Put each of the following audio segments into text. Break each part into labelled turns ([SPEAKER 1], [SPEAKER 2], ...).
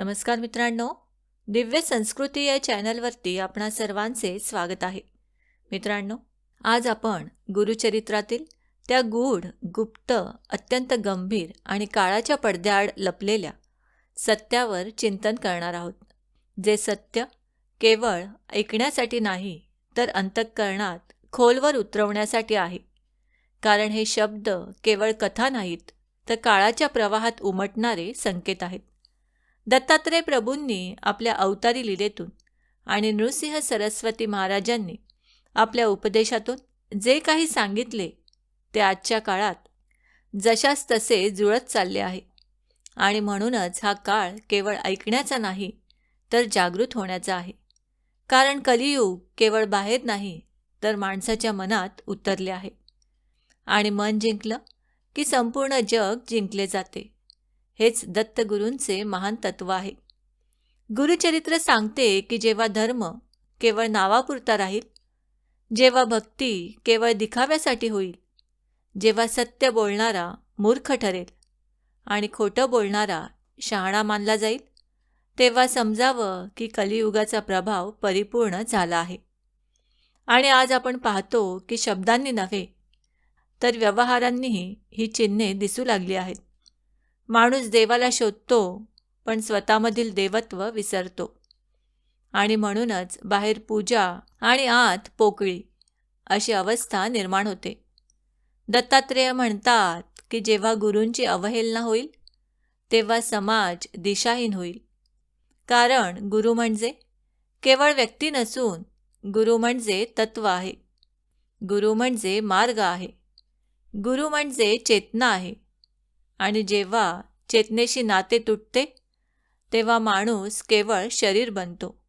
[SPEAKER 1] नमस्कार मित्रांनो. दिव्य संस्कृती या चॅनलवरती आपणा सर्वांचे स्वागत आहे. मित्रांनो आज आपण गुरुचरित्रातील त्या गूढ गुप्त अत्यंत गंभीर आणि काळाच्या पडद्याआड लपलेल्या सत्यावर चिंतन करणार आहोत. जे सत्य केवळ ऐकण्यासाठी नाही तर अंतःकरणात खोलवर उतरवण्यासाठी आहे. कारण हे शब्द केवळ कथा नाहीत तर काळाच्या प्रवाहात उमटणारे संकेत आहेत. दत्तात्रय प्रभूंनी आपल्या अवतारी लिलेतून आणि नृसिंह सरस्वती महाराजांनी आपल्या उपदेशातून जे काही सांगितले ते आजच्या काळात जशास तसे जुळत चालले आहे. आणि म्हणूनच हा काळ केवळ ऐकण्याचा नाही तर जागृत होण्याचा आहे. कारण कलियुग केवळ बाहेर नाही तर माणसाच्या मनात उतरले आहे. आणि मन जिंकलं की संपूर्ण जग जिंकले जाते. हेच दत्तगुरूंचे महान तत्व आहे. गुरुचरित्र सांगते की जेव्हा धर्म केवळ नावापुरता राहील जेव्हा भक्ती केवळ दिखाव्यासाठी होईल जेव्हा सत्य बोलणारा मूर्ख ठरेल आणि खोटं बोलणारा शहाणा मानला जाईल तेव्हा समजावं की कलियुगाचा प्रभाव परिपूर्ण झाला आहे. आणि आज आपण पाहतो की शब्दांनी नव्हे तर व्यवहारांनीही ही चिन्हे दिसू लागली आहेत. माणूस देवाला शोधतो पण स्वतःमधील देवत्व विसरतो. आणि म्हणूनच बाहेर पूजा आणि आत पोकळी अशी अवस्था निर्माण होते. दत्तात्रेय म्हणतात की जेव्हा गुरूंची अवहेलना होईल तेव्हा समाज दिशाहीन होईल. कारण गुरु म्हणजे केवळ व्यक्ती नसून गुरु म्हणजे तत्व आहे. गुरु म्हणजे मार्ग आहे. गुरु म्हणजे चेतना आहे. आणि जेव्हा चेतनेशी नाते तुटते तेव्हा माणूस केवळ शरीर बनतो.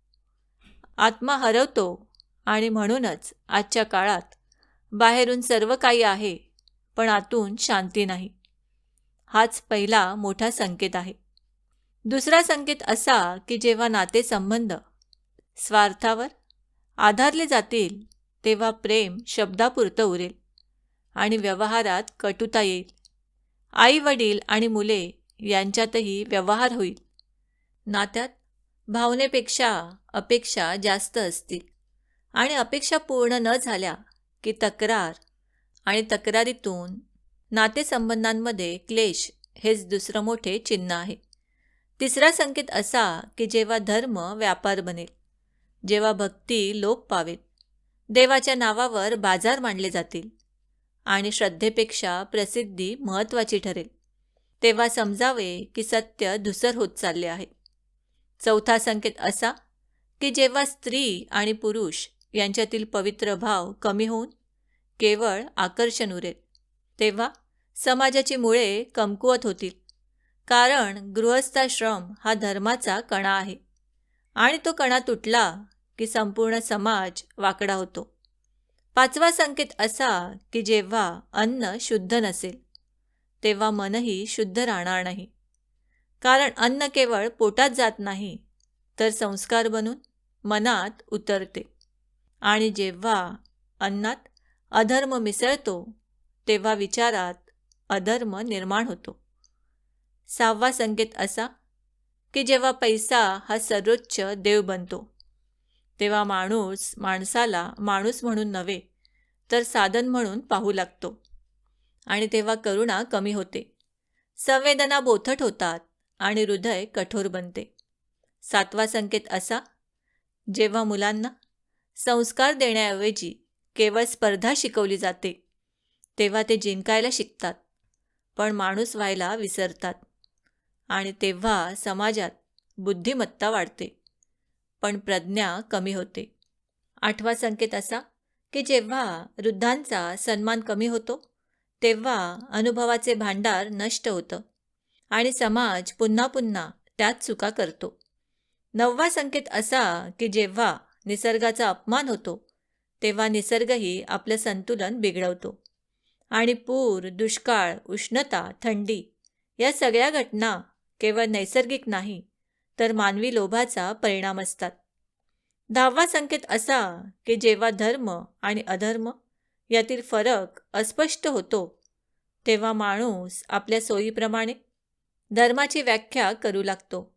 [SPEAKER 1] आत्मा हरवतो आणि म्हणूनच आजच्या काळात बाहेरून सर्व काही आहे पण आतून शांती नाही. हाच पहिला मोठा संकेत आहे. दुसरा संकेत असा की जेव्हा नातेसंबंध स्वार्थावर आधारले जातील तेव्हा प्रेम शब्दापुरतं उरेल आणि व्यवहारात कटुता येईल. आई वडील आणि मुले यांच्यातही व्यवहार होईल. नात्यात भावनेपेक्षा अपेक्षा जास्त असतील आणि अपेक्षा पूर्ण न झाल्या की तक्रार आणि तक्रारीतून नातेसंबंधांमध्ये क्लेश हेच दुसरं मोठे चिन्ह आहे. तिसरा संकेत असा की जेव्हा धर्म व्यापार बनेल जेव्हा भक्ती लोप पावेल देवाच्या नावावर बाजार मांडले जातील. आणि श्रद्धेपेक्षा प्रसिद्धी महत्त्वाची ठरेल. तेव्हा समजावे की सत्य धुसर होत चालले आहे. चौथा संकेत असा की जेव्हा स्त्री आणि पुरुष यांच्यातील पवित्र भाव कमी होऊन केवळ आकर्षण उरेल तेव्हा समाजाची मुळे कमकुवत होतील. कारण गृहस्थाश्रम हा धर्माचा कणा आहे आणि तो कणा तुटला की संपूर्ण समाज वाकडा होतो. पाचवा संकेत असा की जेव्हा अन्न शुद्ध नसेल तेव्हा मनही शुद्ध राहणार नाही. कारण अन्न केवळ पोटात जात नाही तर संस्कार बनून मनात उतरते. आणि जेव्हा अन्नात अधर्म मिसळतो तेव्हा विचारात अधर्म निर्माण होतो. सहावा संकेत असा की जेव्हा पैसा हा सर्वोच्च देव बनतो तेव्हा माणूस माणसाला माणूस म्हणून नव्हे तर साधन म्हणून पाहू लागतो. आणि तेव्हा करुणा कमी होते. संवेदना बोथट होतात आणि हृदय कठोर बनते. सातवा संकेत असा जेव्हा मुलांना संस्कार देण्याऐवजी केवळ स्पर्धा शिकवली जाते तेव्हा ते जिंकायला शिकतात पण माणूस व्हायला विसरतात. आणि तेव्हा समाजात बुद्धिमत्ता वाढते. पण प्रज्ञा कमी होते. आठवा संकेत असा की जेव्हा वृद्धांचा सन्मान कमी होतो तेव्हा अनुभवाचे भांडार नष्ट होतं आणि समाज पुन्हा पुन्हा त्यात चुका करतो. नववा संकेत असा की जेव्हा निसर्गाचा अपमान होतो तेव्हा निसर्गही आपलं संतुलन बिघडवतो आणि पूर दुष्काळ उष्णता थंडी या सगळ्या घटना केवळ नैसर्गिक नाही तर मानवी लोभाचा परिणाम असतात. दहावा संकेत असा की जेव्हा धर्म आणि अधर्म यातील फरक अस्पष्ट होतो तेव्हा माणूस आपल्या सोयीप्रमाणे धर्माची व्याख्या करू लागतो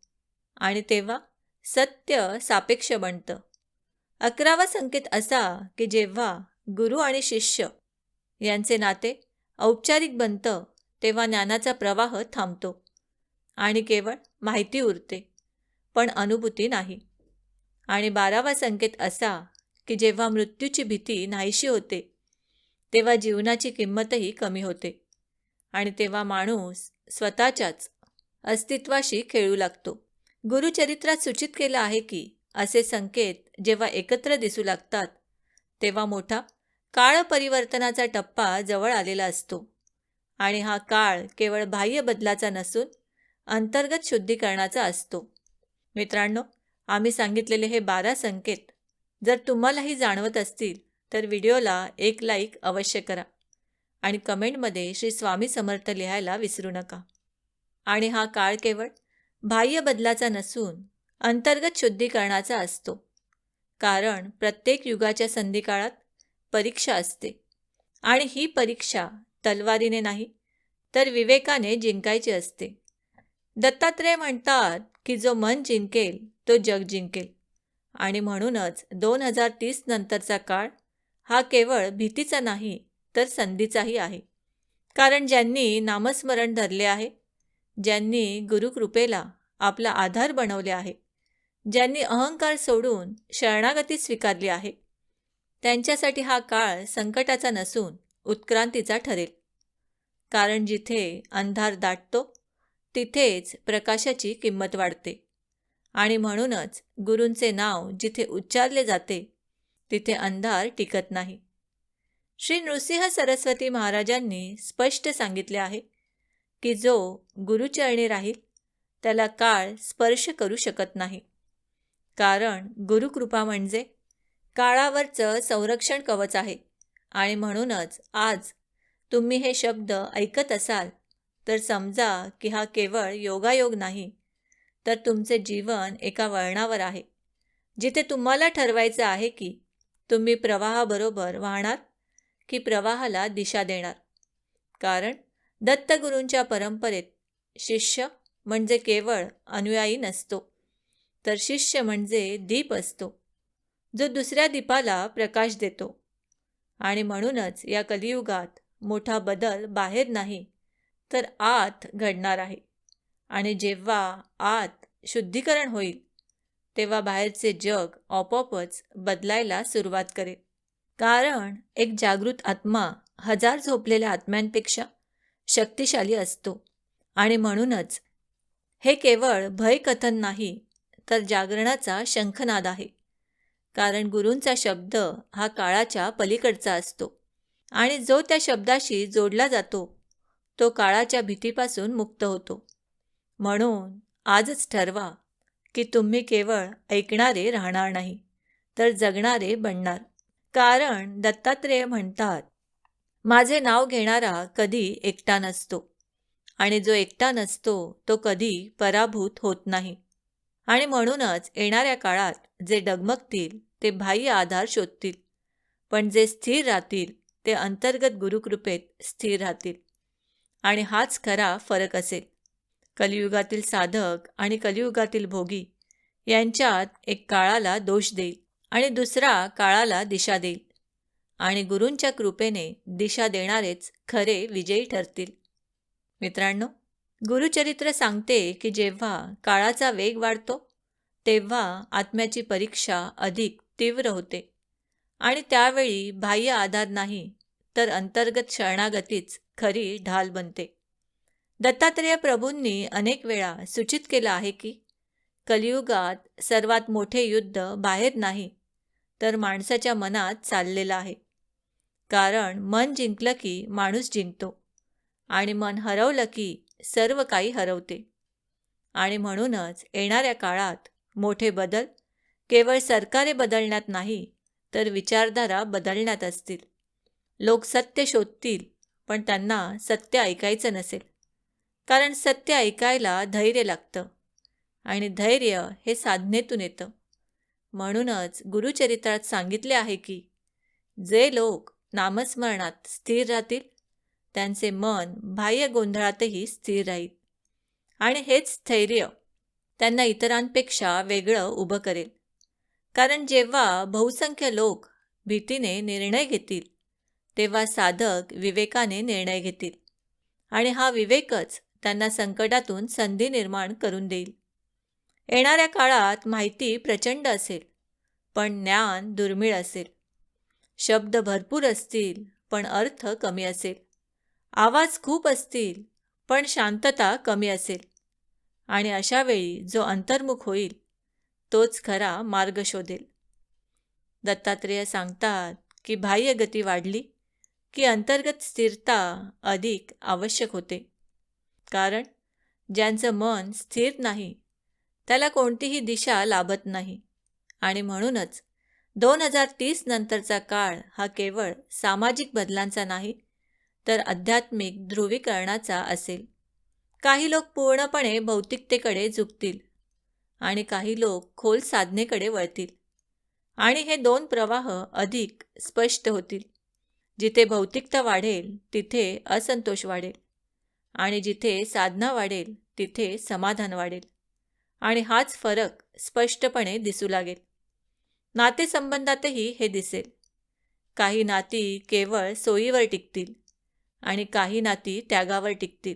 [SPEAKER 1] आणि तेव्हा सत्य सापेक्ष बनतं. अकरावा संकेत असा की जेव्हा गुरु आणि शिष्य यांचे नाते औपचारिक बनतं तेव्हा ज्ञानाचा प्रवाह थांबतो आणि केवळ माहिती उरते. पण अनुभूती नाही. आणि बारावा संकेत असा की जेव्हा मृत्यूची भीती नाहीशी होते तेव्हा जीवनाची किंमतही कमी होते. आणि तेव्हा माणूस स्वतःच्याच अस्तित्वाशी खेळू लागतो. गुरुचरित्रात सूचित केलं आहे की असे संकेत जेव्हा एकत्र दिसू लागतात तेव्हा मोठा काळ परिवर्तनाचा टप्पा जवळ आलेला असतो. आणि हा काळ केवळ बाह्य बदलाचा नसून अंतर्गत शुद्धीकरणाचा असतो. मित्रांनो आम्ही सांगितलेले हे बारा संकेत. जर तुम्हालाही जाणवत असतील तर व्हिडिओला एक लाईक अवश्य करा. आणि कमेंटमध्ये श्री स्वामी समर्थ लिहायला विसरू नका. आणि हा काळ केवळ बाह्य बदलाचा नसून अंतर्गत शुद्धीकरणाचा असतो. कारण प्रत्येक युगाच्या संधिकाळात परीक्षा असते. आणि ही परीक्षा तलवारीने नाही तर विवेकाने जिंकायची असते. दत्तात्रेय म्हणतात की जो मन जिंकेल तो जग जिंकेल. आणि म्हणूनच दोन हजार तीस नंतरचा काळ हा केवळ भीतीचा नाही तर संधीचाही आहे. कारण ज्यांनी नामस्मरण धरले आहे ज्यांनी गुरुकृपेला आपला आधार बनवले आहे ज्यांनी अहंकार सोडून शरणागती स्वीकारली आहे त्यांच्यासाठी हा काळ संकटाचा नसून उत्क्रांतीचा ठरेल. कारण जिथे अंधार दाटतो तिथेच प्रकाशाची किंमत वाढते. आणि म्हणूनच गुरूंचे नाव जिथे उच्चारले जाते तिथे अंधार टिकत नाही. श्री नृसिंह सरस्वती महाराजांनी स्पष्ट सांगितले आहे की जो गुरुचरणी राहील त्याला काळ स्पर्श करू शकत नाही. कारण गुरुकृपा म्हणजे काळावरचं संरक्षण कवच आहे. आणि म्हणूनच आज तुम्ही हे शब्द ऐकत असाल तर समजा की हा केवळ योगायोग नाही तर तुमचे जीवन एका वळणावर आहे. जिथे तुम्हाला ठरवायचं आहे की तुम्ही प्रवाहाबरोबर वाहणार की प्रवाहाला दिशा देणार. कारण दत्तगुरूंच्या परंपरेत शिष्य म्हणजे केवळ अनुयायी नसतो तर शिष्य म्हणजे दीप असतो जो दुसऱ्या दीपाला प्रकाश देतो. आणि म्हणूनच या कलियुगात मोठा बदल बाहेर नाही तर आत घडणार आहे. आणि जेव्हा आत शुद्धीकरण होईल तेव्हा बाहेरचे जग आपोआपच बदलायला सुरुवात करेल. कारण एक जागृत आत्मा हजार झोपलेल्या आत्म्यांपेक्षा शक्तिशाली असतो. आणि म्हणूनच हे केवळ भयकथन नाही तर जागरणाचा शंखनाद आहे. कारण गुरूंचा शब्द हा काळाच्या पलीकडचा असतो. आणि जो त्या शब्दाशी जोडला जातो तो काळाच्या भीतीपासून मुक्त होतो. म्हणून आजच ठरवा की तुम्ही केवळ ऐकणारे राहणार नाही तर जगणारे बनणार. कारण दत्तात्रेय म्हणतात माझे नाव घेणारा कधी एकटा नसतो आणि जो एकटा नसतो तो कधी पराभूत होत नाही. आणि म्हणूनच येणाऱ्या काळात जे डगमगतील ते बाह्य आधार शोधतील पण जे स्थिर राहतील ते अंतर्गत गुरुकृपेत स्थिर राहतील. आणि हाच खरा फरक असेल कलियुगातील साधक आणि कलियुगातील भोगी यांच्यात एक काळाला दोष देईल आणि दुसरा काळाला दिशा देईल. आणि गुरूंच्या कृपेने दिशा देणारेच खरे विजयी ठरतील. मित्रांनो गुरुचरित्र सांगते की जेव्हा काळाचा वेग वाढतो तेव्हा आत्म्याची परीक्षा अधिक तीव्र होते. आणि त्यावेळी बाह्य आधार नाही तर अंतर्गत शरणागतीच खरी ढाल बनते. दत्तात्रेय प्रभूंनी अनेक वेळा सूचित केलं आहे की कलियुगात सर्वात मोठे युद्ध बाहेर नाही तर माणसाच्या मनात चाललेलं आहे. कारण मन जिंकलं की माणूस जिंकतो आणि मन हरवलं की सर्व काही हरवते. आणि म्हणूनच येणाऱ्या काळात मोठे बदल केवळ सरकारे बदलण्यात नाही तर विचारधारा बदलण्यात असतील. लोक सत्य शोधतील पण त्यांना सत्य ऐकायचं नसेल. कारण सत्य ऐकायला धैर्य लागतं आणि धैर्य हे साधनेतून येतं. म्हणूनच गुरुचरित्रात सांगितले आहे की जे लोक नामस्मरणात स्थिर राहतील त्यांचे मन बाह्य गोंधळातही स्थिर राहील. आणि हेच स्थैर्य त्यांना इतरांपेक्षा वेगळं उभं करेल. कारण जेव्हा बहुसंख्य लोक भीतीने निर्णय घेतील तेव्हा साधक विवेकाने निर्णय घेतील आणि हा विवेकच त्यांना संकटातून संधी निर्माण करून देईल. येणाऱ्या काळात माहिती प्रचंड असेल पण ज्ञान दुर्मिळ असेल. शब्द भरपूर असतील पण अर्थ कमी असेल. आवाज खूप असतील पण शांतता कमी असेल. आणि अशावेळी जो अंतर्मुख होईल तोच खरा मार्ग शोधेल. दत्तात्रेय सांगतात की बाह्य गती वाढली की अंतर्गत स्थिरता अधिक आवश्यक होते. कारण ज्यांचं मन स्थिर नाही त्याला कोणतीही दिशा लाभत नाही. आणि म्हणूनच दोन हजार तीस नंतरचा काळ हा केवळ सामाजिक बदलांचा नाही तर आध्यात्मिक ध्रुवीकरणाचा असेल. काही लोक पूर्णपणे भौतिकतेकडे झुकतील आणि काही लोक खोल साधनेकडे वळतील आणि हे दोन प्रवाह अधिक स्पष्ट होतील. जिथे भौतिकता वाढेल तिथे असंतोष वाढेल. आणि जिथे साधना वाढेल तिथे समाधान वाढेल. आणि हाच फरक स्पष्टपणे दिसू लागेल. नातेसंबंधातही हे दिसेल. काही नाती केवळ सोयीवर टिकतील आणि काही नाती त्यागावर टिकतील.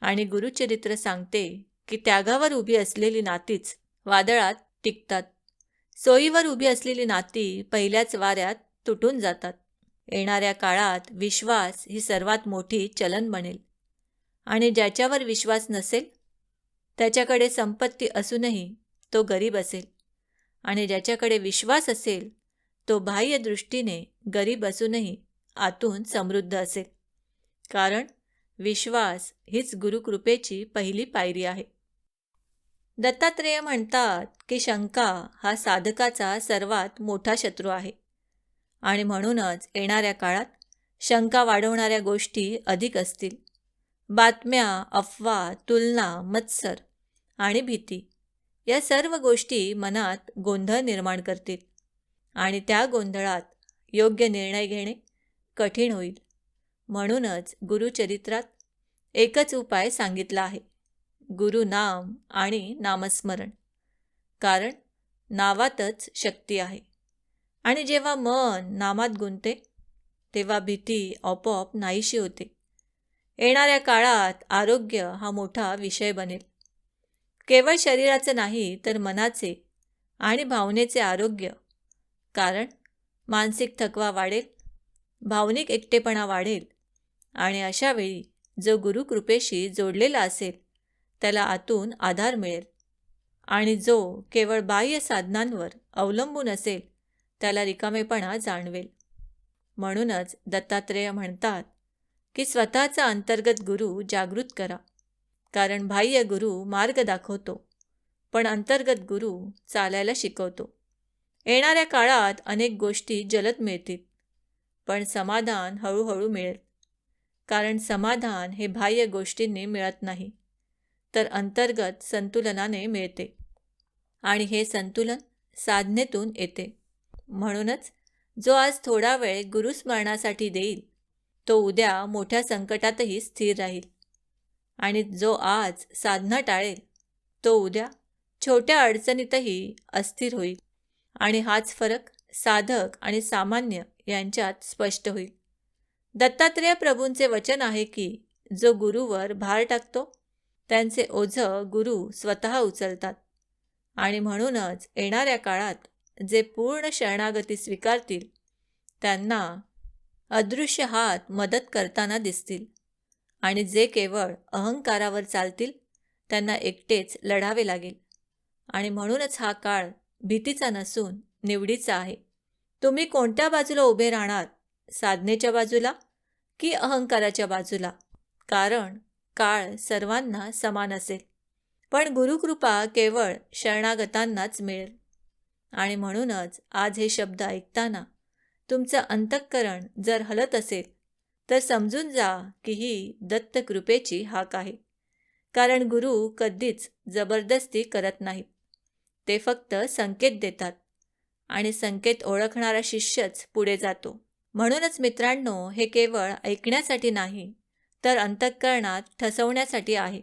[SPEAKER 1] आणि गुरुचरित्र सांगते की त्यागावर उभी असलेली नातीच वादळात टिकतात. सोयीवर उभी असलेली नाती पहिल्याच वाऱ्यात तुटून जातात. येणाऱ्या काळात विश्वास ही सर्वात मोठी चलन बनेल. आणि ज्याच्यावर विश्वास नसेल त्याच्याकडे संपत्ती असूनही तो गरीब असेल. आणि ज्याच्याकडे विश्वास असेल तो बाह्य दृष्टीने गरीब असूनही आतून समृद्ध असेल. कारण विश्वास हीच गुरुकृपेची पहिली पायरी आहे. दत्तात्रेय म्हणतात की शंका हा साधकाचा सर्वात मोठा शत्रू आहे. आणि म्हणूनच येणाऱ्या काळात शंका वाढवणाऱ्या गोष्टी अधिक असतील. बातम्या अफवा तुलना मत्सर आणि भीती या सर्व गोष्टी मनात गोंधळ निर्माण करतील आणि त्या गोंधळात योग्य निर्णय घेणे कठीण होईल. म्हणूनच गुरुचरित्रात एकच उपाय सांगितला आहे. गुरु नाम आणि नामस्मरण. कारण नावातच शक्ती आहे. आणि जेव्हा मन नामात गुंते तेव्हा भीती आपोआप नाहीशी होते. येणाऱ्या काळात आरोग्य हा मोठा विषय बनेल. केवळ शरीराचं नाही तर मनाचे आणि भावनेचे आरोग्य. कारण मानसिक थकवा वाढेल भावनिक एकटेपणा वाढेल आणि अशावेळी जो गुरुकृपेशी जोडलेला असेल त्याला आतून आधार मिळेल. आणि जो केवळ बाह्य साधनांवर अवलंबून असेल त्याला रिकामेपणा जाणवेल. म्हणूनच दत्तात्रेय म्हणतात की स्वतःचा अंतर्गत गुरु जागृत करा. कारण बाह्य गुरु मार्ग दाखवतो पण अंतर्गत गुरु चालायला शिकवतो. येणाऱ्या काळात अनेक गोष्टी जलद मिळतील पण समाधान हळूहळू मिळेल. कारण समाधान हे बाह्य गोष्टींनी मिळत नाही तर अंतर्गत संतुलनाने मिळते. आणि हे संतुलन साधनेतून येते. म्हणूनच जो आज थोडा वेळ गुरुस्मरणासाठी देईल तो उद्या मोठ्या संकटातही स्थिर राहील. आणि जो आज साधना टाळेल तो उद्या छोट्या अडचणीतही अस्थिर होईल. आणि हाच फरक साधक आणि सामान्य यांच्यात स्पष्ट होईल. दत्तात्रेय प्रभूंचे वचन आहे की जो गुरुवर भार टाकतो त्यांचे ओझं गुरु स्वतः उचलतात. आणि म्हणूनच येणाऱ्या काळात जे पूर्ण शरणागती स्वीकारतील त्यांना अदृश्य हात मदत करताना दिसतील आणि जे केवळ अहंकारावर चालतील त्यांना एकटेच लढावे लागेल. आणि म्हणूनच हा काळ भीतीचा नसून निवडीचा आहे. तुम्ही कोणत्या बाजूला उभे राहणार साधनेच्या बाजूला की अहंकाराच्या बाजूला? कारण काळ सर्वांना समान असेल. पण गुरुकृपा केवळ शरणागतांनाच मिळेल. आणि म्हणूनच आज हे शब्द ऐकताना तुमचं अंतःकरण जर हलत असेल तर समजून जा की ही दत्तकृपेची हाक आहे. कारण गुरु कधीच जबरदस्ती करत नाहीत. ते फक्त संकेत देतात आणि संकेत ओळखणारा शिष्यच पुढे जातो. म्हणूनच मित्रांनो हे केवळ ऐकण्यासाठी नाही तर अंतःकरणात ठसवण्यासाठी आहे.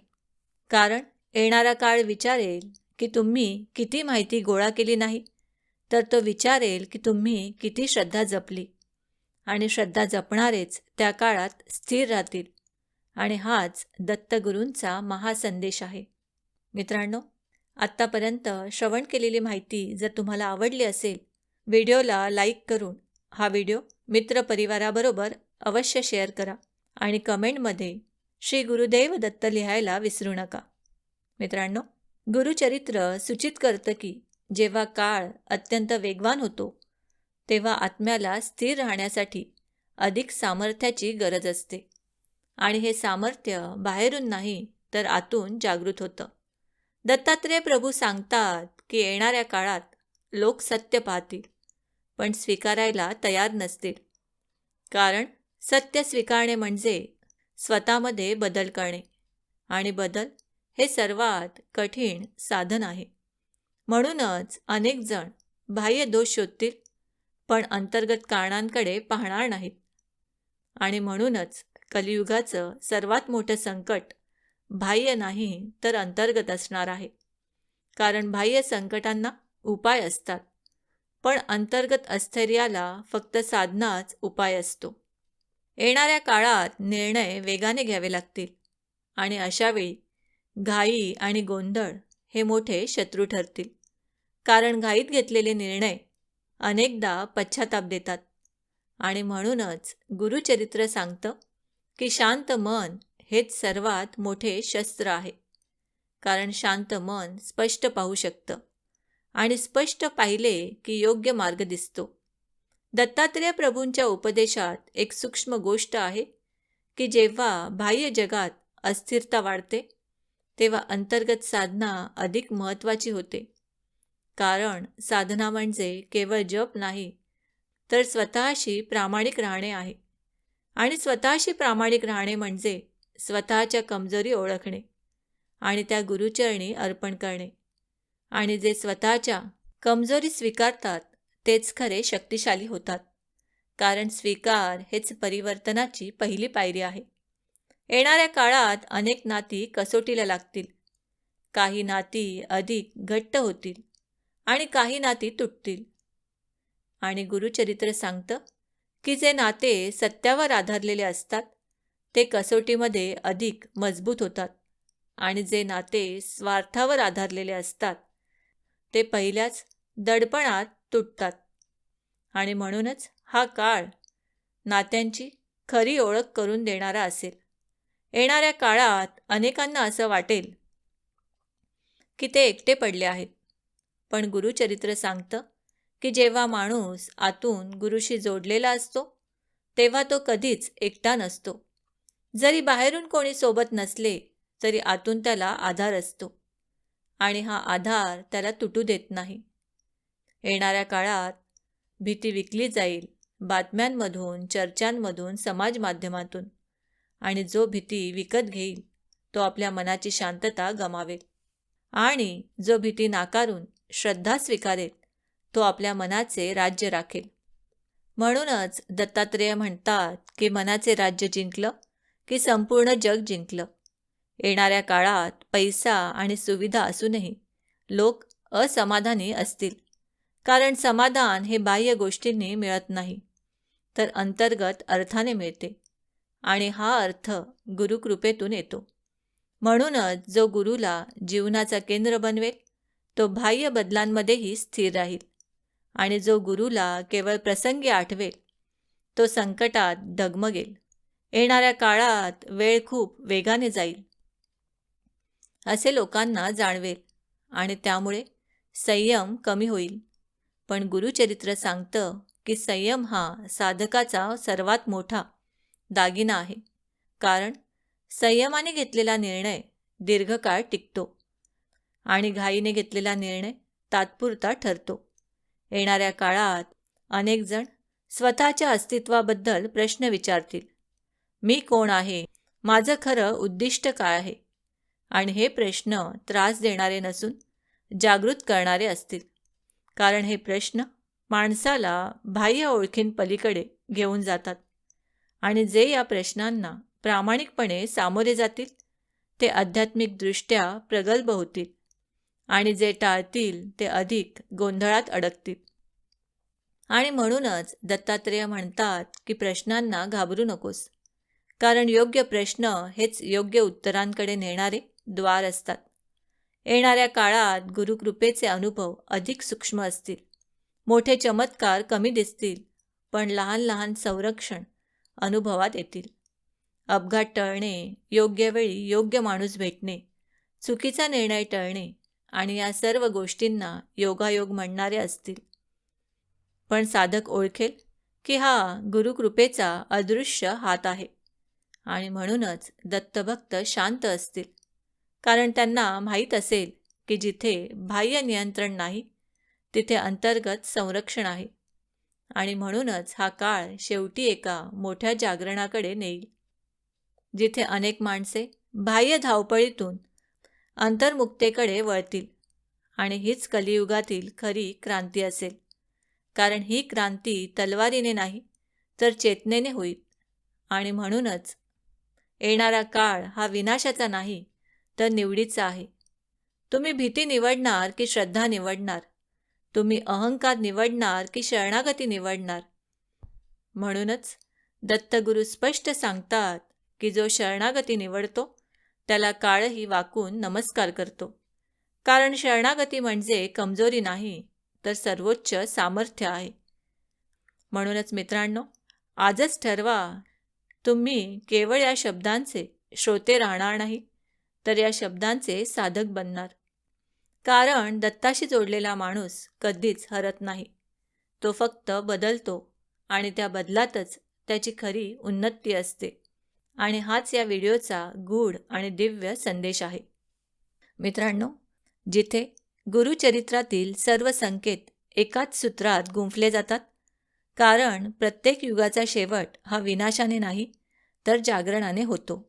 [SPEAKER 1] कारण येणारा काळ विचारेल की तुम्ही किती माहिती गोळा केली नाही. तर तो विचारेल की तुम्ही किती श्रद्धा जपली. आणि श्रद्धा जपणारेच त्या काळात स्थिर राहतील. आणि हाच दत्तगुरूंचा महासंदेश आहे. मित्रांनो आत्तापर्यंत श्रवण केलेली माहिती जर तुम्हाला आवडली असेल व्हिडिओला लाईक करून हा व्हिडिओ मित्रपरिवाराबरोबर अवश्य शेअर करा आणि कमेंटमध्ये श्री गुरुदेव दत्त लिहायला विसरू नका. मित्रांनो गुरुचरित्र सूचित करतं की जेव्हा काळ अत्यंत वेगवान होतो तेव्हा आत्म्याला स्थिर राहण्यासाठी अधिक सामर्थ्याची गरज असते. आणि हे सामर्थ्य बाहेरून नाही तर आतून जागृत होतं. दत्तात्रेय प्रभू सांगतात की येणाऱ्या काळात लोक सत्य पाहतील पण स्वीकारायला तयार नसतील. कारण सत्य स्वीकारणे म्हणजे स्वतःमध्ये बदल करणे. आणि बदल हे सर्वात कठीण साधन आहे. म्हणूनच अनेक जण बाह्य दोष शोधतील पण अंतर्गत कारणांकडे पाहणार नाहीत. आणि म्हणूनच कलियुगाचं सर्वात मोठं संकट बाह्य नाही तर अंतर्गत असणार आहे. कारण बाह्य संकटांना उपाय असतात पण अंतर्गत अस्थैर्याला फक्त साधनाच उपाय असतो. येणाऱ्या काळात निर्णय वेगाने घ्यावे लागतील आणि अशावेळी घाई आणि गोंधळ हे मोठे शत्रू ठरतील. कारण घाईत घेतलेले निर्णय अनेकदा पश्चाताप देतात. आणि म्हणूनच गुरुचरित्र सांगतं की शांत मन हेच सर्वात मोठे शस्त्र आहे. कारण शांत मन स्पष्ट पाहू शकतं आणि स्पष्ट पाहिले की योग्य मार्ग दिसतो. दत्तात्रेय प्रभूंच्या उपदेशात एक सूक्ष्म गोष्ट आहे की जेव्हा बाह्य जगात अस्थिरता वाढते तेव्हा अंतर्गत साधना अधिक महत्त्वाची होते. कारण साधना म्हणजे केवळ जप नाही तर स्वतःशी प्रामाणिक राहणे आहे. आणि स्वतःशी प्रामाणिक राहणे म्हणजे स्वतःच्या कमजोरी ओळखणे आणि त्या गुरुचरणी अर्पण करणे. आणि जे स्वतःच्या कमजोरी स्वीकारतात तेच खरे शक्तिशाली होतात. कारण स्वीकार हेच परिवर्तनाची पहिली पायरी आहे. येणाऱ्या काळात अनेक नाती कसोटीला लागतील. काही नाती अधिक घट्ट होतील. आणि काही नाती तुटतील. आणि गुरुचरित्र सांगतं की जे नाते सत्यावर आधारलेले असतात ते कसोटीमध्ये अधिक मजबूत होतात. आणि जे नाते स्वार्थावर आधारलेले असतात ते पहिल्याच दडपणात तुटतात. आणि म्हणूनच हा काळ नात्यांची खरी ओळख करून देणारा असेल. येणाऱ्या काळात अनेकांना असं वाटेल की ते एकटे पडले आहेत. पण गुरुचरित्र सांगतं की जेव्हा माणूस आतून गुरुशी जोडलेला असतो तेव्हा तो कधीच एकटा नसतो. जरी बाहेरून कोणी सोबत नसले तरी आतून त्याला आधार असतो. आणि हा आधार त्याला तुटू देत नाही. येणाऱ्या काळात भीती विकली जाईल बातम्यांमधून चर्चांमधून समाज माध्यमातून आणि जो भीती विकत घेईल तो आपल्या मनाची शांतता गमावेल. आणि जो भीती नाकारून श्रद्धा स्वीकारेल तो आपल्या मनाचे राज्य राखेल. म्हणूनच दत्तात्रेय म्हणतात की मनाचे राज्य जिंकलं की संपूर्ण जग जिंकलं. येणाऱ्या काळात पैसा आणि सुविधा असूनही लोक असमाधानी असतील कारण समाधान हे बाह्य गोष्टींनी मिळत नाही तर अंतर्गत अर्थाने मिळते आणि हा अर्थ गुरुकृपेतून येतो. म्हणूनच जो गुरुला जीवनाचा केंद्र बनवेल तो बाह्य बदलांमध्येही स्थिर राहील. आणि जो गुरुला केवळ प्रसंगी आठवेल तो संकटात डगमगेल. येणाऱ्या काळात वेळ खूप वेगाने जाईल. असे लोकांना जाणवेल आणि त्यामुळे संयम कमी होईल. पण गुरुचरित्र सांगतं की संयम हा साधकाचा सर्वात मोठा दागिना आहे. कारण संयमाने घेतलेला निर्णय दीर्घकाळ टिकतो. आणि घाईने घेतलेला निर्णय तात्पुरता ठरतो. येणाऱ्या काळात अनेकजण स्वतःच्या अस्तित्वाबद्दल प्रश्न विचारतील. मी कोण आहे? माझं खरं उद्दिष्ट काय आहे? आणि हे प्रश्न त्रास देणारे नसून जागृत करणारे असतील. कारण हे प्रश्न माणसाला बाह्य ओळखींपलीकडे घेऊन जातात. आणि जे या प्रश्नांना प्रामाणिकपणे सामोरे जातील ते आध्यात्मिकदृष्ट्या प्रगल्भ होतील. आणि जे टाळतील ते अधिक गोंधळात अडकतील. आणि म्हणूनच दत्तात्रेय म्हणतात की प्रश्नांना घाबरू नकोस. कारण योग्य प्रश्न हेच योग्य उत्तरांकडे नेणारे द्वार असतात. येणाऱ्या काळात गुरुकृपेचे अनुभव अधिक सूक्ष्म असतील. मोठे चमत्कार कमी दिसतील पण लहान लहान संरक्षण अनुभवात येतील. अपघात टळणे योग्य वेळी योग्य माणूस भेटणे चुकीचा निर्णय टळणे आणि या सर्व गोष्टींना योगायोग म्हणणारे असतील. पण साधक ओळखेल की हा गुरुकृपेचा अदृश्य हात आहे आणि म्हणूनच दत्तभक्त शांत असतील. कारण त्यांना माहीत असेल की जिथे बाह्य नियंत्रण नाही तिथे अंतर्गत संरक्षण आहे आणि म्हणूनच हा काळ शेवटी एका मोठ्या जागरणाकडे नेईल. जिथे अनेक माणसे बाह्य धावपळीतून अंतर्मुक्तेकडे वळतील. आणि हीच कलियुगातील खरी क्रांती असेल. कारण ही क्रांती तलवारीने नाही तर चेतनेने होईल. आणि म्हणूनच येणारा काळ हा विनाशाचा नाही तर निवडीचा आहे. तुम्ही भीती निवडणार की श्रद्धा निवडणार. तुम्ही अहंकार निवडणार की शरणागती निवडणार. म्हणूनच दत्तगुरु स्पष्ट सांगतात की जो शरणागती निवडतो त्याला काळही वाकून नमस्कार करतो. कारण शरणागती म्हणजे कमजोरी नाही तर सर्वोच्च सामर्थ्य आहे. म्हणूनच मित्रांनो आजच ठरवा तुम्ही केवळ या शब्दांचे श्रोते राहणार नाही तर या शब्दांचे साधक बनणार. कारण दत्ताशी जोडलेला माणूस कधीच हरत नाही. तो फक्त बदलतो आणि त्या बदलातच त्याची खरी उन्नती असते. आणि हाच या व्हिडिओचा गूढ आणि दिव्य संदेश आहे. मित्रांनो जिथे गुरुचरित्रातील सर्व संकेत एकाच सूत्रात गुंफले जातात कारण प्रत्येक युगाचा शेवट हा विनाशाने नाही तर जागरणाने होतो.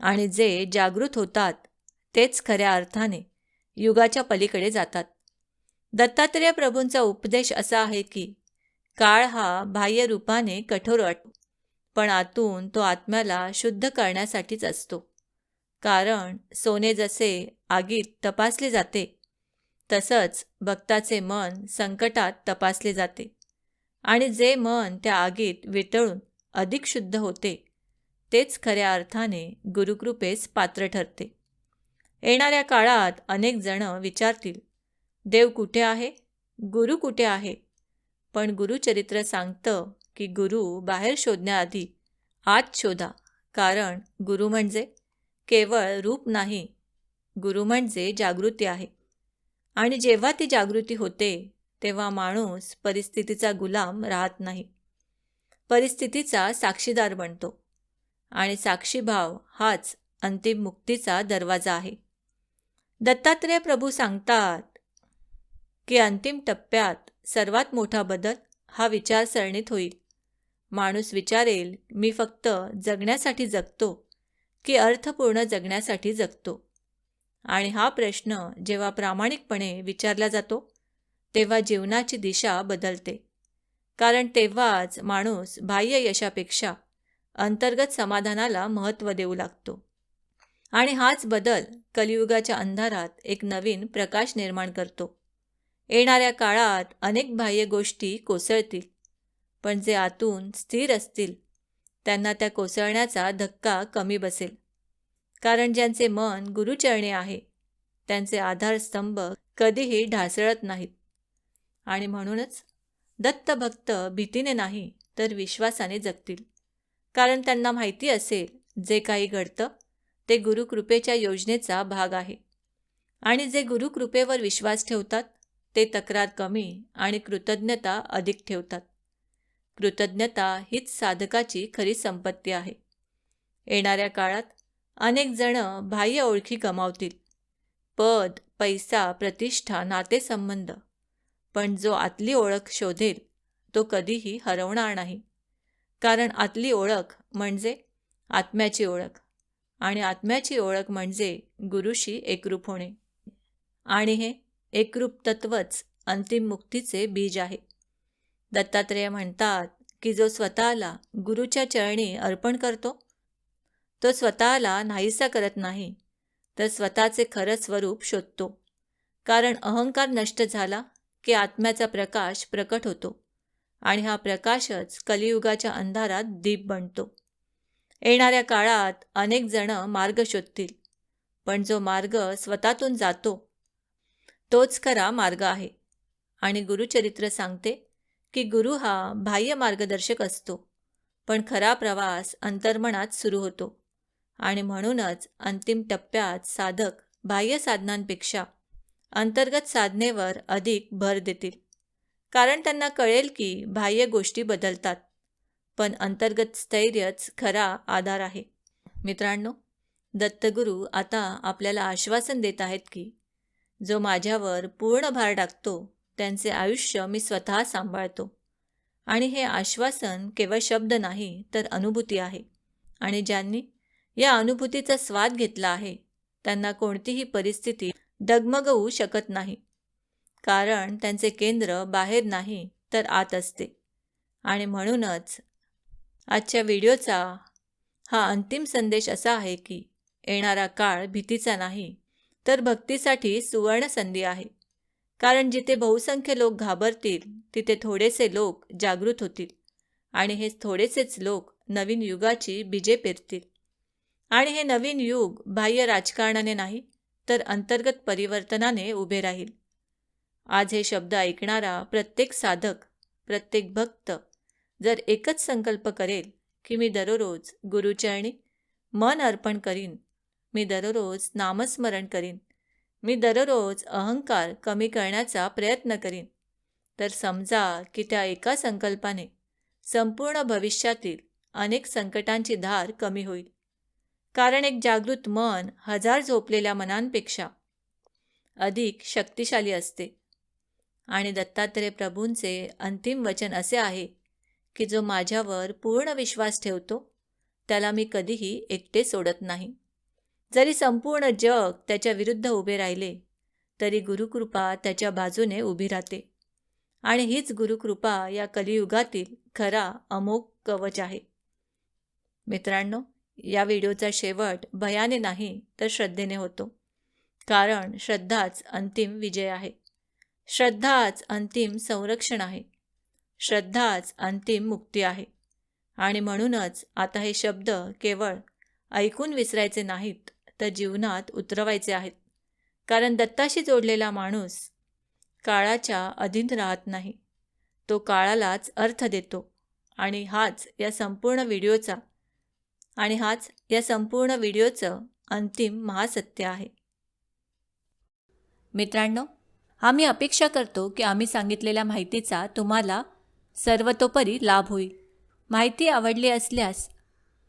[SPEAKER 1] आणि जे जागृत होतात तेच खऱ्या अर्थाने युगाच्या पलीकडे जातात. दत्तात्रेय प्रभूंचा उपदेश असा आहे की काळ हा बाह्य रूपाने कठोर वाटतो पण आतून तो आत्म्याला शुद्ध करण्यासाठीच असतो. कारण सोने जसे आगीत तपासले जाते तसंच भक्ताचे मन संकटात तपासले जाते. आणि जे मन त्या आगीत वितळून अधिक शुद्ध होते तेच खऱ्या अर्थाने गुरुकृपेस पात्र ठरते. येणाऱ्या काळात अनेक जण विचारतील देव कुठे आहे? गुरु कुठे आहे? पण गुरुचरित्र सांगतं की गुरु बाहेर शोधण्याआधी आत शोधा कारण गुरु म्हणजे केवळ रूप नाही गुरु म्हणजे जागृती आहे. आणि जेव्हा ती जागृती होते तेव्हा माणूस परिस्थितीचा गुलाम राहत नाही. परिस्थितीचा साक्षीदार बनतो. आणि साक्षीभाव हाच अंतिम मुक्तीचा दरवाजा आहे. दत्तात्रेय प्रभू सांगतात की अंतिम टप्प्यात सर्वात मोठा बदल हा विचारसरणीत होईल. माणूस विचारेल मी फक्त जगण्यासाठी जगतो की अर्थपूर्ण जगण्यासाठी जगतो? आणि हा प्रश्न जेव्हा प्रामाणिकपणे विचारला जातो तेव्हा जीवनाची दिशा बदलते. कारण तेव्हाच माणूस बाह्य यशापेक्षा अंतर्गत समाधानाला महत्त्व देऊ लागतो. आणि हाच बदल कलियुगाच्या अंधारात एक नवीन प्रकाश निर्माण करतो. येणाऱ्या काळात अनेक बाह्य गोष्टी कोसळतील. पण जे आतून स्थिर असतील त्यांना त्या कोसळण्याचा धक्का कमी बसेल. कारण ज्यांचे मन गुरुचरणी आहे त्यांचे आधारस्तंभ कधीही ढासळत नाहीत. आणि म्हणूनच दत्तभक्त भीतीने नाही तर विश्वासाने जगतील. कारण त्यांना माहिती असेल जे काही घडतं ते गुरुकृपेच्या योजनेचा भाग आहे. आणि जे गुरुकृपेवर विश्वास ठेवतात ते तक्रार कमी आणि कृतज्ञता अधिक ठेवतात. कृतज्ञता हीच साधकाची खरी संपत्ती आहे. येणाऱ्या काळात अनेक जण बाह्य ओळखी गमावतील. पद पैसा प्रतिष्ठा नातेसंबंध. पण जो आतली ओळख शोधेल तो कधीही हरवणार नाही. कारण आतली ओळख म्हणजे आत्म्याची ओळख. आणि आत्म्याची ओळख म्हणजे गुरुशी एकरूप होणे. आणि हे एकरूप तत्वच अंतिम मुक्तीचे बीज आहे. दत्तात्रेय म्हणतात की जो स्वतःला गुरुच्या चरणी अर्पण करतो तो स्वतःला नाहीसा करत नाही तर स्वतःचे खरं स्वरूप शोधतो. कारण अहंकार नष्ट झाला की आत्म्याचा प्रकाश प्रकट होतो आणि हा प्रकाशच कलियुगाच्या अंधारात दीप बनतो. येणाऱ्या काळात अनेक जण मार्ग शोधतील पण जो मार्ग स्वतःतून जातो तोच खरा मार्ग आहे. आणि गुरुचरित्र सांगते की गुरु हा बाह्य मार्गदर्शक असतो. पण खरा प्रवास अंतर्मनात सुरू होतो. आणि म्हणूनच अंतिम टप्प्यात साधक बाह्य साधनांपेक्षा अंतर्गत साधनेवर अधिक भर देतील. कारण त्यांना कळेल की बाह्य गोष्टी बदलतात. पण अंतर्गत स्थैर्यच खरा आधार आहे. मित्रांनो दत्तगुरू आता आपल्याला आश्वासन देत आहेत की जो माझ्यावर पूर्ण भार टाकतो त्यांचे आयुष्य मी स्वतः सांभाळतो. आणि हे आश्वासन केवळ शब्द नाही तर अनुभूती आहे. आणि ज्यांनी या अनुभूतीचा स्वाद घेतला आहे त्यांना कोणतीही परिस्थिती डगमगवू शकत नाही. कारण त्यांचे केंद्र बाहेर नाही तर आत असते. आणि म्हणूनच आजच्या व्हिडिओचा हा अंतिम संदेश असा आहे की येणारा काळ भीतीचा नाही तर भक्तीसाठी सुवर्ण संधी आहे. कारण जिथे बहुसंख्य लोक घाबरतील तिथे थोडेसे लोक जागृत होतील. आणि हे थोडेसेच लोक नवीन युगाची बीजे पेरतील. आणि हे नवीन युग बाह्य राजकारणाने नाही तर अंतर्गत परिवर्तनाने उभे राहील. आज हे शब्द ऐकणारा प्रत्येक साधक प्रत्येक भक्त जर एकच संकल्प करेल की मी दररोज गुरुचरणी मन अर्पण करीन मी दररोज नामस्मरण करीन मी दररोज अहंकार कमी करण्याचा प्रयत्न करीन. तर समजा की त्या एका संकल्पाने संपूर्ण भविष्यातील अनेक संकटांची धार कमी होईल. कारण एक जागृत मन हजार झोपलेल्या मनांपेक्षा अधिक शक्तिशाली असते. आणि दत्तात्रय प्रभूंचे अंतिम वचन असे आहे की जो माझ्यावर पूर्ण विश्वास ठेवतो त्याला मी कधीही एकटे सोडत नाही. जरी संपूर्ण जग त्याच्या विरुद्ध उभे राहिले तरी गुरुकृपा त्याच्या बाजूने उभी राहते. आणि हीच गुरुकृपा या कलियुगातील खरा अमोघ कवच आहे. मित्रांनो या व्हिडिओचा शेवट भयाने नाही तर श्रद्धेने होतो. कारण श्रद्धाच अंतिम विजय आहे. श्रद्धाच अंतिम संरक्षण आहे. श्रद्धाच अंतिम मुक्ती आहे. आणि म्हणूनच आता हे शब्द केवळ ऐकून विसरायचे नाहीत तर जीवनात उतरवायचे आहेत. कारण दत्ताशी जोडलेला माणूस काळाच्या अधीन राहत नाही. तो काळालाच अर्थ देतो. आणि हाच या संपूर्ण व्हिडिओचा आणि हाच या संपूर्ण व्हिडिओचं अंतिम महासत्य आहे. मित्रांनो आम्ही अपेक्षा करतो की आम्ही सांगितलेल्या माहितीचा तुम्हाला सर्वतोपरी लाभ होईल. माहिती आवडली असल्यास